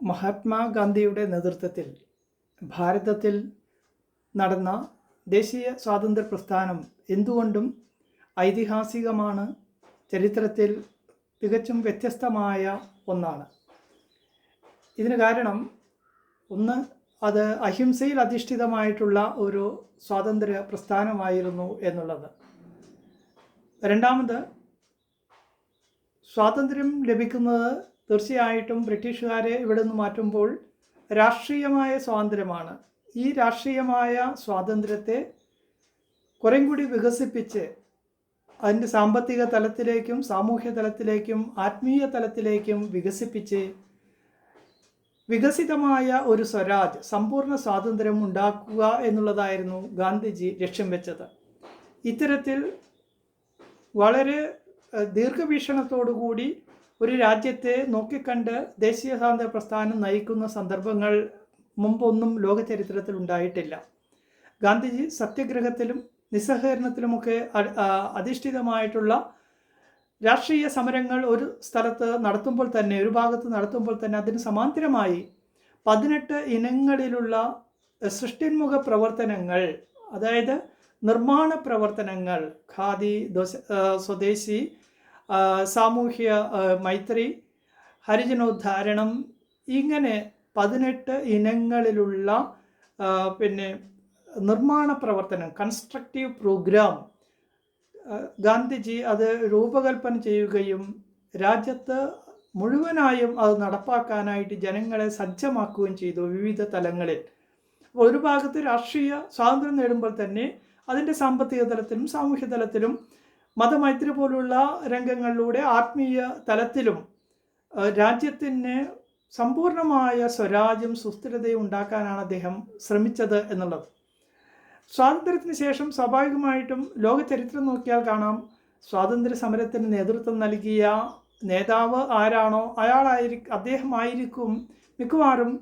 മഹാത്മാഗാന്ധിയുടെ നേതൃത്വത്തിൽ ഭാരതത്തിൽ നടന്ന ദേശീയ സ്വാതന്ത്ര്യ പ്രസ്ഥാനം എന്തുകൊണ്ടും ഐതിഹാസികമാണ് ചരിത്രത്തിൽ തികച്ചും വ്യത്യസ്തമായ ഒന്നാണ്. ഇതിന് കാരണം ഒന്ന് അത് അഹിംസയിൽ അധിഷ്ഠിതമായിട്ടുള്ള ഒരു സ്വാതന്ത്ര്യ പ്രസ്ഥാനമായിരുന്നു എന്നുള്ളത്. രണ്ടാമത് സ്വാതന്ത്ര്യം ലഭിക്കുന്നത് തീർച്ചയായിട്ടും ബ്രിട്ടീഷുകാരെ ഇവിടെ നിന്ന് മാറ്റുമ്പോൾ രാഷ്ട്രീയമായ സ്വാതന്ത്ര്യമാണ്. ഈ രാഷ്ട്രീയമായ സ്വാതന്ത്ര്യത്തെ കുറേം കൂടി വികസിപ്പിച്ച് അതിന്റെ സാമ്പത്തിക തലത്തിലേക്കും സാമൂഹ്യ തലത്തിലേക്കും ആത്മീയ തലത്തിലേക്കും വികസിപ്പിച്ച് വികസിതമായ ഒരു സ്വരാജ് സമ്പൂർണ സ്വാതന്ത്ര്യം ഉണ്ടാക്കുക എന്നുള്ളതായിരുന്നു ഗാന്ധിജി ലക്ഷ്യം വെച്ചത്. ഇത്തരത്തിൽ വളരെ ദീർഘവീക്ഷണത്തോടു ദീർഘവീക്ഷണത്തോടുകൂടി ഒരു രാജ്യത്തെ നോക്കിക്കണ്ട് ദേശീയ സ്വാതന്ത്ര്യ പ്രസ്ഥാനം നയിക്കുന്ന സന്ദർഭങ്ങൾ മുമ്പൊന്നും ലോക ചരിത്രത്തിൽ ഉണ്ടായിട്ടില്ല. ഗാന്ധിജി സത്യഗ്രഹത്തിലും നിസ്സഹകരണത്തിലുമൊക്കെ അധിഷ്ഠിതമായിട്ടുള്ള രാഷ്ട്രീയ സമരങ്ങൾ ഒരു സ്ഥലത്ത് നടത്തുമ്പോൾ തന്നെ ഒരു ഭാഗത്ത് നടത്തുമ്പോൾ തന്നെ അതിന് സമാന്തരമായി പതിനെട്ട് ഇനങ്ങളിലുള്ള സൃഷ്ടിന്മുഖ പ്രവർത്തനങ്ങൾ അതായത് നിർമ്മാണ പ്രവർത്തനങ്ങൾ ഖാദി സ്വദേശി സാമൂഹ്യ മൈത്രി ഹരിജനോദ്ധാരണം ഇങ്ങനെ പതിനെട്ട് ഇനങ്ങളിലുള്ള പിന്നെ നിർമ്മാണ പ്രവർത്തനം കൺസ്ട്രക്റ്റീവ് പ്രോഗ്രാം ഗാന്ധിജി അത് രൂപകൽപ്പന ചെയ്യുകയും രാജ്യത്ത് മുഴുവനായും അത് നടപ്പാക്കാനായിട്ട് ജനങ്ങളെ സജ്ജമാക്കുകയും ചെയ്തു വിവിധ തലങ്ങളിൽ. ഒരു ഭാഗത്ത് രാഷ്ട്രീയ സ്വാതന്ത്ര്യം നേടുമ്പോൾ തന്നെ അതിന്റെ സാമ്പത്തിക തലത്തിലും സാമൂഹ്യ തലത്തിലും മതമൈത്രി പോലുള്ള രംഗങ്ങളിലൂടെ ആത്മീയ തലത്തിലും രാജ്യത്തിന് സമ്പൂർണമായ സ്വരാജ്യം സുസ്ഥിരതയും ഉണ്ടാക്കാനാണ് അദ്ദേഹം ശ്രമിച്ചത് എന്നുള്ളത്. സ്വാതന്ത്ര്യത്തിന് ശേഷം സ്വാഭാവികമായിട്ടും ലോക ചരിത്രം നോക്കിയാൽ കാണാം. സ്വാതന്ത്ര്യ സമരത്തിന് നേതൃത്വം നൽകിയ നേതാവ് ആരാണോ? അയാളായിരിക്കും അദ്ദേഹമായിരിക്കും മിക്കവാറും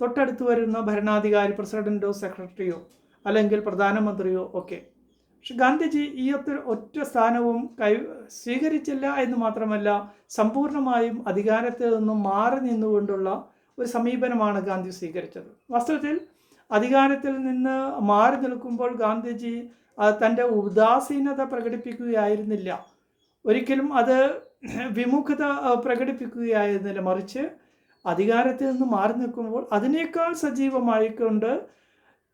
തൊട്ടടുത്ത് വരുന്ന ഭരണാധികാരി പ്രസിഡന്റോ സെക്രട്ടറിയോ അല്ലെങ്കിൽ പ്രധാനമന്ത്രിയോ ഒക്കെ. പക്ഷെ ഗാന്ധിജി ഈ ഒറ്റ സ്ഥാനവും കൈ സ്വീകരിച്ചില്ല എന്ന് മാത്രമല്ല സമ്പൂർണമായും അധികാരത്തിൽ നിന്നും മാറി നിന്നുകൊണ്ടുള്ള ഒരു സമീപനമാണ് ഗാന്ധി സ്വീകരിച്ചത്. വാസ്തവത്തിൽ അധികാരത്തിൽ നിന്ന് മാറി നിൽക്കുമ്പോൾ ഗാന്ധിജി തന്റെ ഉദാസീനത പ്രകടിപ്പിക്കുകയായിരുന്നില്ല. ഒരിക്കലും അത് വിമുഖത പ്രകടിപ്പിക്കുകയായിരുന്നില്ല. മറിച്ച് അധികാരത്തിൽ നിന്ന് മാറി നിൽക്കുമ്പോൾ അതിനേക്കാൾ സജീവമായിക്കൊണ്ട്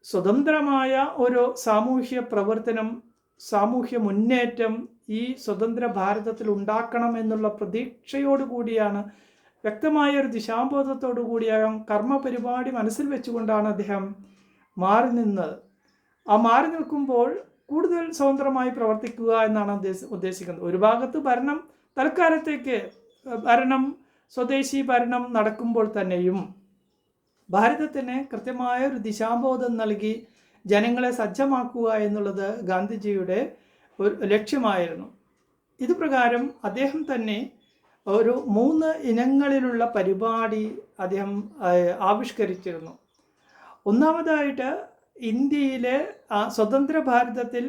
സ്വതന്ത്രമായ ഒരു സാമൂഹ്യ പ്രവർത്തനം സാമൂഹ്യ മുന്നേറ്റം ഈ സ്വതന്ത്ര ഭാരതത്തിൽ ഉണ്ടാക്കണം എന്നുള്ള പ്രതീക്ഷയോടുകൂടിയാണ് വ്യക്തമായ ഒരു ദിശാബോധത്തോടു കൂടിയ കർമ്മ പരിപാടി മനസ്സിൽ വെച്ചുകൊണ്ടാണ് അദ്ദേഹം മാറി നിന്നത്. ആ മാറി നിൽക്കുമ്പോൾ കൂടുതൽ സ്വതന്ത്രമായി പ്രവർത്തിക്കുക എന്നാണ് ഉദ്ദേശിക്കുന്നത്. ഒരു ഭാഗത്ത് ഭരണം തൽക്കാലത്തേക്ക് ഭരണം സ്വദേശി ഭരണം നടക്കുമ്പോൾ തന്നെയും ഭാരതത്തിന് കൃത്യമായ ഒരു ദിശാബോധം നൽകി ജനങ്ങളെ സജ്ജമാക്കുക എന്നുള്ളത് ഗാന്ധിജിയുടെ ഒരു ലക്ഷ്യമായിരുന്നു. ഇതുപ്രകാരം അദ്ദേഹം തന്നെ ഒരു മൂന്ന് ഇനങ്ങളിലുള്ള പരിപാടി അദ്ദേഹം ആവിഷ്കരിച്ചിരുന്നു. ഒന്നാമതായിട്ട് ഇന്ത്യയിലെ സ്വതന്ത്ര ഭാരതത്തിൽ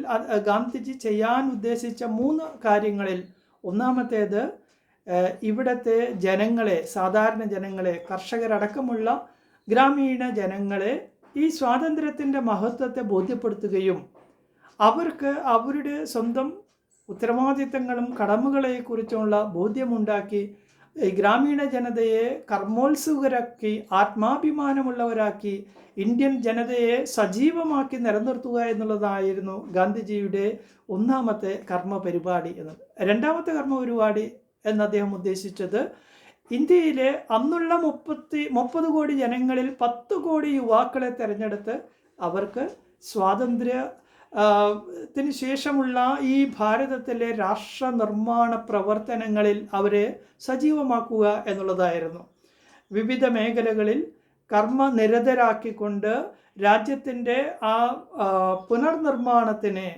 ഗാന്ധിജി ചെയ്യാൻ ഉദ്ദേശിച്ച മൂന്ന് കാര്യങ്ങളിൽ ഒന്നാമത്തേത് ഇവിടുത്തെ ജനങ്ങളെ സാധാരണ ജനങ്ങളെ കർഷകരടക്കമുള്ള ഗ്രാമീണ ജനങ്ങളെ ഈ സ്വാതന്ത്ര്യത്തിന്റെ മഹത്വത്തെ ബോധ്യപ്പെടുത്തുകയും അവർക്ക് അവരുടെ സ്വന്തം ഉത്തരവാദിത്തങ്ങളും കടമകളെക്കുറിച്ചുള്ള ബോധ്യമുണ്ടാക്കി ഈ ഗ്രാമീണ ജനതയെ കർമ്മോത്സുകരാക്കി ആത്മാഭിമാനമുള്ളവരാക്കി ഇന്ത്യൻ ജനതയെ സജീവമാക്കി നിലനിർത്തുക എന്നുള്ളതായിരുന്നു ഗാന്ധിജിയുടെ ഒന്നാമത്തെ കർമ്മ പരിപാടി എന്നത്. രണ്ടാമത്തെ കർമ്മ പരിപാടി എന്ന് അദ്ദേഹം ഉദ്ദേശിച്ചത് ഇന്ത്യയിലെ അന്നുള്ള മുപ്പത്തി മുപ്പത് കോടി ജനങ്ങളിൽ പത്ത് കോടി യുവാക്കളെ തിരഞ്ഞെടുത്ത് അവർക്ക് സ്വാതന്ത്ര്യ ത്തിന് ശേഷമുള്ള ഈ ഭാരതത്തിലെ രാഷ്ട്ര നിർമ്മാണ പ്രവർത്തനങ്ങളിൽ അവരെ സജീവമാക്കുക എന്നുള്ളതായിരുന്നു. വിവിധ മേഖലകളിൽ കർമ്മനിരതരാക്കിക്കൊണ്ട് രാജ്യത്തിന്റെ ആ പുനർനിർമ്മാണത്തിനെ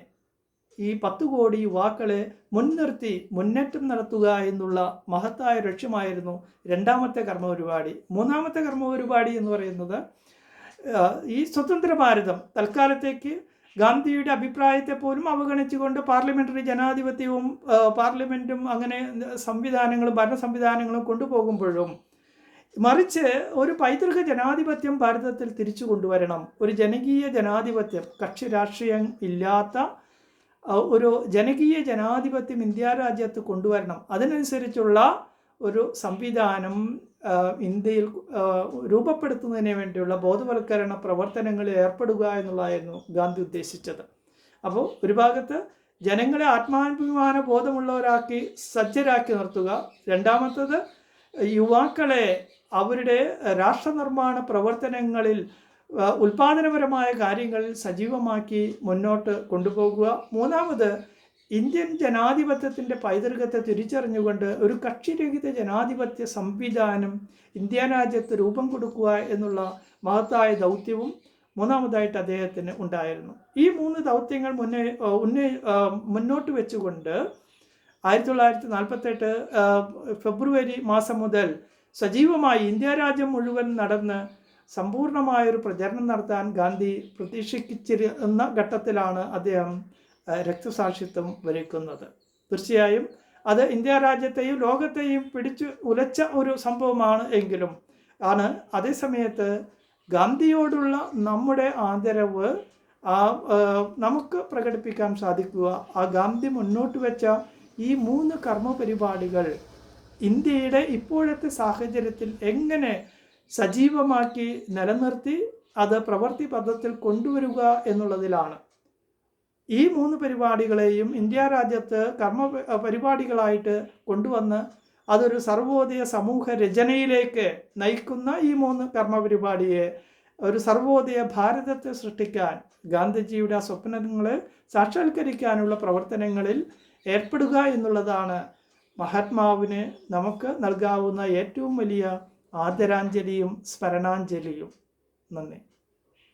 ഈ പത്ത് കോടി യുവാക്കളെ മുൻനിർത്തി മുന്നേറ്റം നടത്തുക എന്നുള്ള മഹത്തായ ലക്ഷ്യമായിരുന്നു രണ്ടാമത്തെ കർമ്മ പരിപാടി മൂന്നാമത്തെ കർമ്മ പരിപാടി എന്ന് പറയുന്നത് ഈ സ്വതന്ത്ര ഭാരതം. തൽക്കാലത്തേക്ക് ഗാന്ധിയുടെ അഭിപ്രായത്തെ പോലും അവഗണിച്ചുകൊണ്ട് പാർലമെന്ററി ജനാധിപത്യവും പാർലമെന്റും അങ്ങനെ സംവിധാനങ്ങളും ഭരണ സംവിധാനങ്ങളും കൊണ്ടുപോകുമ്പോഴും മറിച്ച് ഒരു പൈതൃക ജനാധിപത്യം ഭാരതത്തിൽ തിരിച്ചു കൊണ്ടുവരണം. ഒരു ജനകീയ ജനാധിപത്യം. കക്ഷി രാഷ്ട്രീയം ഇല്ലാത്ത ഒരു ജനകീയ ജനാധിപത്യം ഇന്ത്യ രാജ്യത്ത് കൊണ്ടുവരണം. അതിനനുസരിച്ചുള്ള ഒരു സംവിധാനം ഇന്ത്യയിൽ രൂപപ്പെടുത്തുന്നതിന് വേണ്ടിയുള്ള ബോധവൽക്കരണ പ്രവർത്തനങ്ങളിൽ ഏർപ്പെടുക എന്നുള്ളതായിരുന്നു ഗാന്ധി ഉദ്ദേശിച്ചത്. അപ്പോൾ ഒരു ഭാഗത്ത് ജനങ്ങളെ ആത്മാഭിമാന ബോധമുള്ളവരാക്കി സജ്ജരാക്കി നിർത്തുക. രണ്ടാമത്തത് യുവാക്കളെ അവരുടെ രാഷ്ട്രനിർമ്മാണ പ്രവർത്തനങ്ങളിൽ ഉൽപാദനപരമായ കാര്യങ്ങളിൽ സജീവമാക്കി മുന്നോട്ട് കൊണ്ടുപോകുക. മൂന്നാമത് ഇന്ത്യൻ ജനാധിപത്യത്തിന്റെ പൈതൃകത്തെ തിരിച്ചറിഞ്ഞുകൊണ്ട് ഒരു കക്ഷിരഹിത ജനാധിപത്യ സംവിധാനം ഇന്ത്യ രാജ്യത്ത് രൂപം കൊടുക്കുക എന്നുള്ള മഹത്തായ ദൗത്യവും മൂന്നാമതായിട്ട് അദ്ദേഹത്തിന് ഉണ്ടായിരുന്നു. ഈ മൂന്ന് ദൗത്യങ്ങൾ മുന്നേ ഉന്നേ മുന്നോട്ട് വെച്ചുകൊണ്ട് ആയിരത്തി തൊള്ളായിരത്തി നാൽപ്പത്തെട്ട് ഫെബ്രുവരി മാസം മുതൽ സജീവമായി ഇന്ത്യ രാജ്യം മുഴുവൻ നടന്ന് സമ്പൂർണമായൊരു പ്രചരണം നടത്താൻ ഗാന്ധി പ്രതീക്ഷിച്ചിരുന്ന ഘട്ടത്തിലാണ് അദ്ദേഹം രക്തസാക്ഷിത്വം വരയ്ക്കുന്നത്. തീർച്ചയായും അത് ഇന്ത്യ രാജ്യത്തെയും ലോകത്തെയും പിടിച്ചു ഉലച്ച ഒരു സംഭവമാണ് എങ്കിലും ആണ്. അതേസമയത്ത് ഗാന്ധിയോടുള്ള നമ്മുടെ ആദരവ് ആ നമുക്ക് പ്രകടിപ്പിക്കാൻ സാധിക്കുക. ആ ഗാന്ധി മുന്നോട്ട് വെച്ച ഈ മൂന്ന് കർമ്മ പരിപാടികൾ ഇന്ത്യയുടെ ഇപ്പോഴത്തെ സാഹചര്യത്തിൽ എങ്ങനെ സജീവമാക്കി നിലനിർത്തി അത് പ്രവൃത്തി പദത്തിൽ കൊണ്ടുവരിക എന്നുള്ളതിലാണ്. ഈ മൂന്ന് പരിപാടികളെയും ഇന്ത്യ രാജ്യത്ത് കർമ്മ പരിപാടികളായിട്ട് കൊണ്ടുവന്ന് അതൊരു സർവോദയ സമൂഹ രചനയിലേക്ക് നയിക്കുന്ന ഈ മൂന്ന് കർമ്മ പരിപാടിയെ ഒരു സർവോദയ ഭാരതത്തെ സൃഷ്ടിക്കാൻ ഗാന്ധിജിയുടെ ആ സ്വപ്നങ്ങളെ സാക്ഷാത്കരിക്കാനുള്ള പ്രവർത്തനങ്ങളിൽ ഏർപ്പെടുക എന്നുള്ളതാണ് മഹാത്മാവിന് നമുക്ക് നൽകാവുന്ന ഏറ്റവും വലിയ ആദരാഞ്ജലിയും സ്മരണാഞ്ജലിയും. നന്ദി.